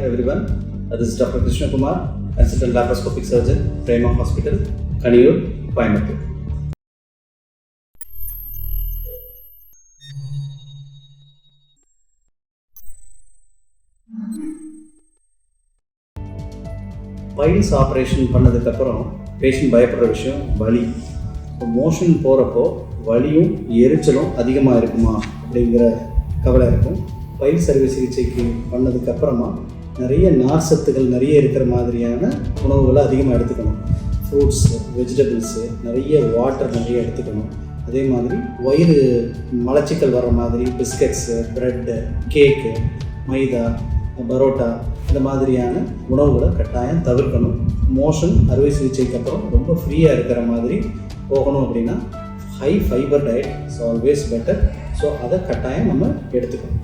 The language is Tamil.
everyone. Uh, This is Dr. Krishna Kumar, consultant laparoscopic surgeon, Prema Hospital, Kaniyur, Coimbatore. Piles operation பண்ணதுக்கப்புறம் பேஷண்ட் பயப்படுற விஷயம் வலி இப்போ மோஷன் போகிறப்போ வலியும் எரிச்சலும் அதிகமாக இருக்குமா அப்படிங்கிற கவலை இருக்கும் பயிர் சர்வை சிகிச்சைக்கு பண்ணதுக்கப்புறமா நிறைய நார் சத்துக்கள் நிறைய இருக்கிற மாதிரியான உணவுகளை அதிகமாக எடுத்துக்கணும். ஃப்ரூட்ஸு வெஜிடபிள்ஸு நிறைய வாட்டர் நிறைய எடுத்துக்கணும். அதே மாதிரி வயிறு மலச்சிக்கல் வர்ற மாதிரி biscuits bread cake maida parotta இந்த மாதிரியான உணவுகளை கட்டாயம் தவிர்க்கணும். மோஷன் அறுவை சிகிச்சைக்கு அப்புறம் ரொம்ப ஃப்ரீயாக இருக்கிற மாதிரி போகணும் அப்படின்னா high fibre diet is always better so அதை கட்டாயம் நம்ம எடுத்துக்கணும்.